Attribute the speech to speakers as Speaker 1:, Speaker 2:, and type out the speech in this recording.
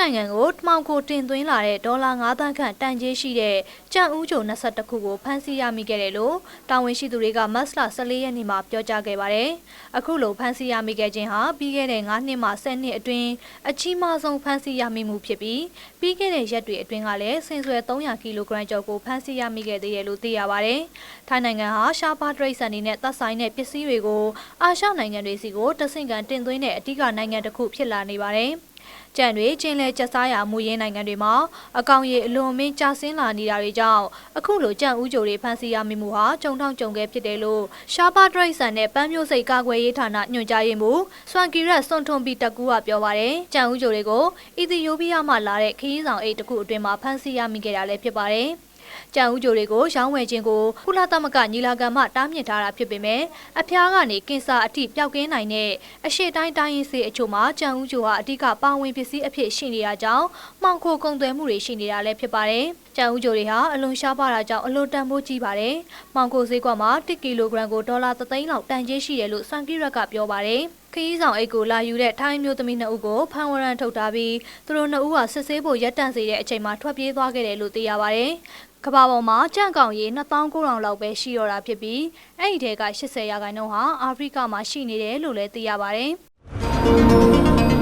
Speaker 1: နိုင်ငံကိုမှောင်ခိုတင်သွင်းလာတဲ့ဒေါ်လာ9သန်းခန့်တန်ကြေးရှိတဲ့ကြံဥကြုံ22ခုကိုဖမ်းဆီးရမိခဲ့တယ်လို့တာဝန်ရှိသူတွေကမတ်လ14ရက်နေ့မှာပြောကြားခဲ့ပါတယ်။အခုလိုဖမ်းဆီးရမိခဲ့ခြင်းဟာပြီးခဲ့တဲ့9နှစ်မှ10နှစ်အတွင်းအကြီးမားဆုံးဖမ်းဆီးရမိမှုဖြစ်ပြီးပြီးခဲ့တဲ့ရက်တွေအတွင်းကလည်းဆင်ဆွဲ300ကီလိုဂရမ်ကျော်ကိုဖမ်းဆီးရမိခဲ့သေးတယ်လို့သိရပါတယ်။ထိုင်းနိုင်ငံဟာရှားပါဒရိတ်ဆန်တွေနဲ့သက်ဆိုင်တဲ့ပစ္စည်းတွေကိုအာရှနိုင်ငံတွေစီကိုတဆင့်ကန်တင်သွင်းတဲ့အဓိကနိုင်ငံတစ်ခုဖြစ်လာနေပါတယ်။ ကြံတွေကျင်းလဲကျက်စားရာမူရင်းနိုင်ငံတွေမှာအကောင်ရည်အလွန်မင်းကျဆင်းလာနေတာတွေကြောင့်အခုလိုကြံဥကြိုတွေဖမ်းဆီးရမိမှုဟာကြုံထောင်ကြုံခဲ့ဖြစ်တယ်လို့ရှားပါဒရိတ်ဆန်နဲ့ပန်းမျိုးစိတ်ကာကွယ်ရေးဌာနညွှန်ကြားရေးမှူးဆွမ်ကီရက်စွန်ထွန်ပီတကူကပြောပါတယ်ကြံဥကြိုတွေကိုအီသီယိုးပီးယားမှလာတဲ့ခရီးဆောင်အိတ်တစ်ခုအတွင်းမှာဖမ်းဆီးရမိခဲ့တာလည်းဖြစ်ပါတယ် ကြံဥကြိုတွေကိုရောင်းဝယ်ခြင်းကိုကုလသမဂ္ဂညီလာခံမှတားမြစ်ထားတာဖြစ်ပေမဲ့အဖျားကနေကင်ဆာအထိပျောက်ကင်းနိုင်တဲ့အရှိတိုင်းတိုင်းရင်းစေအချို့မှာကြံဥကြိုဟာအဓိကပါဝင်ပစ္စည်းအဖြစ်ရှိနေတာကြောင့်မှောင်ခိုကုန်သွယ်မှုတွေရှိနေတာလည်းဖြစ်ပါတယ်။ကြံဥကြိုတွေဟာအလွန်ရှားပါတာကြောင့်အလွန်တန်ဖိုးကြီးပါတယ်။မှောင်ခိုဈေးကွက်မှာ1ကီလိုဂရမ်ကိုဒေါ်လာ3သိန်းလောက်တန်ကြေးရှိတယ်လို့စံကိရက်ကပြောပါတယ်။ ခရီးဆောင်အိတ်ကိုလာယူတဲ့ထိုင်းမျိုးသမီးနှစ်ဦးကိုဖမ်းဝရမ်းထုတ်ထားပြီးသူတို့နှစ်ဦးဟာစစ်ဆေးဖို့ရပ်တန့်စေတဲ့အချိန်မှာထွက်ပြေးသွားခဲ့တယ်လို့သိရပါတယ်။ကမ္ဘာပေါ်မှာကြန့်ကောင်ရေ2900လောက်ပဲရှိတော့တာဖြစ်ပြီးအဲ့ဒီထဲက80ရာခိုင်နှုန်းဟာအာဖရိကမှာရှိနေတယ်လို့လည်းသိရပါတယ်။